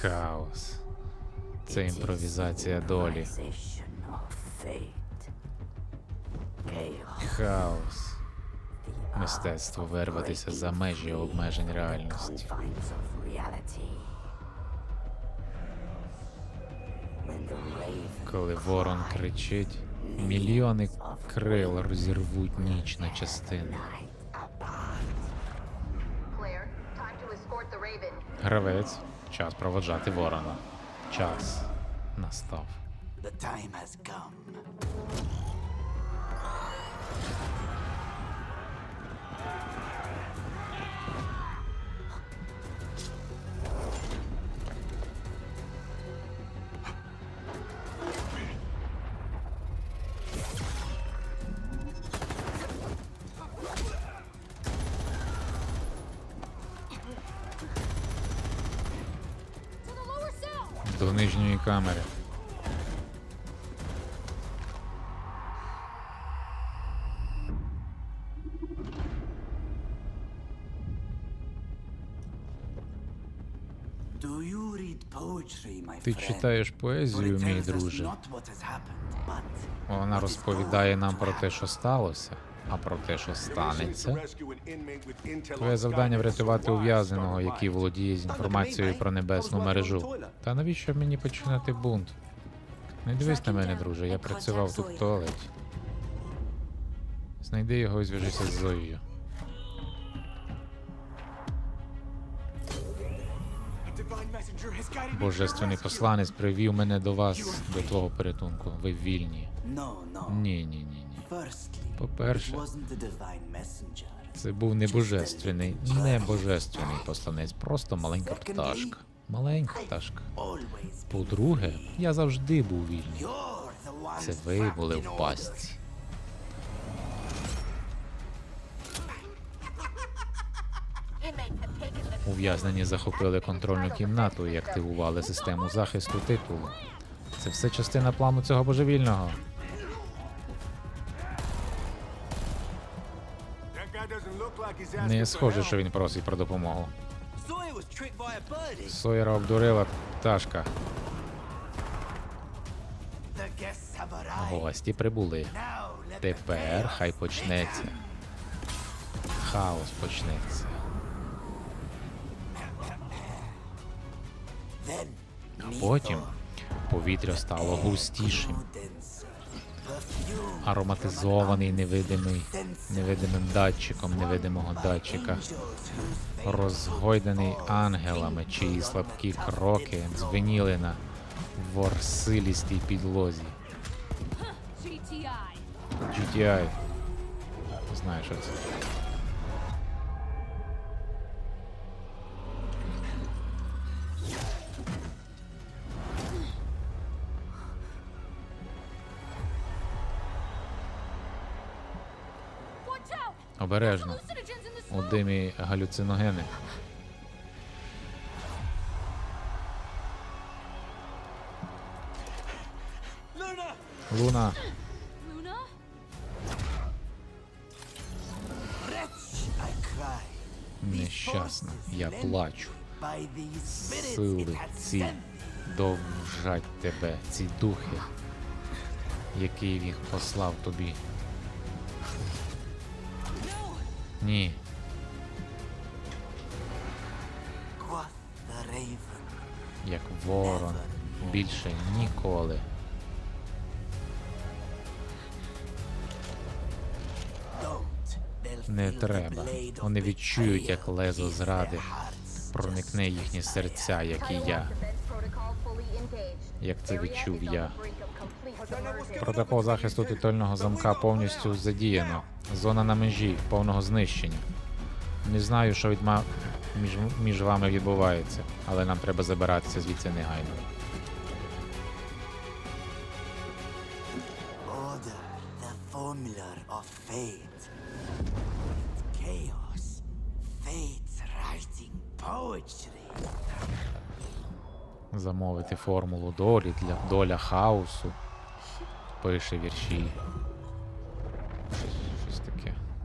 Хаос. Це імпровізація долі. Хаос. Мистецтво вирватися за межі обмежень реальності. Коли ворон кричить, мільйони крил розірвуть ніч на частини. Гравець, час проводжати ворона. Час настав. The time has come. До нижньої камери. Ти читаєш поезію, мій друже. Вона розповідає нам про те, що сталося, а про те, що станеться. Твоє завдання врятувати ув'язненого, який володіє з інформацією про небесну мережу. Та навіщо мені починати бунт? Не дивись на мене, друже, я працював тут в туалеті. Знайди його і зв'яжися з Зоєю. Божественний посланець привів мене до вас, до твого порятунку. Ви вільні. Ні, ні, ні, ні. По-перше. Це був не божественний, не божественний посланець, просто маленька пташка. Маленька пташка. По-друге, я завжди був вільний. Це ви були в пастці. Ув'язнені захопили контрольну кімнату і активували систему захисту титулу. Це все частина плану цього божевільного. Не схоже, що він просить про допомогу. Сойера обдурила пташка. Гості прибули. Тепер хай почнеться. Хаос почнеться. Then Потім повітря стало густішим, ароматизований невидимий, невидимим датчиком невидимого датчика, розгойданий ангелами, чиї слабкі кроки дзвеніли на ворсилістій підлозі. GTI. Знаєш, що це. Обережно. У димі галюциногени. Луна, нещасна, я плачу. Сили ці довжать тебе, ці духи, які їх послав тобі. Ні, як ворон, більше ніколи. Не треба. Вони відчують, як лезо зради проникне їхні серця, як і я. Як це відчув я. Протокол захисту титульного замка повністю задіяно. Зона на межі повного знищення. Не знаю, що відма... між... між вами відбувається, але нам треба забиратися звідси негайно. Order, the formula of fate. Замовити формулу долі для доля хаосу. Пише вірші.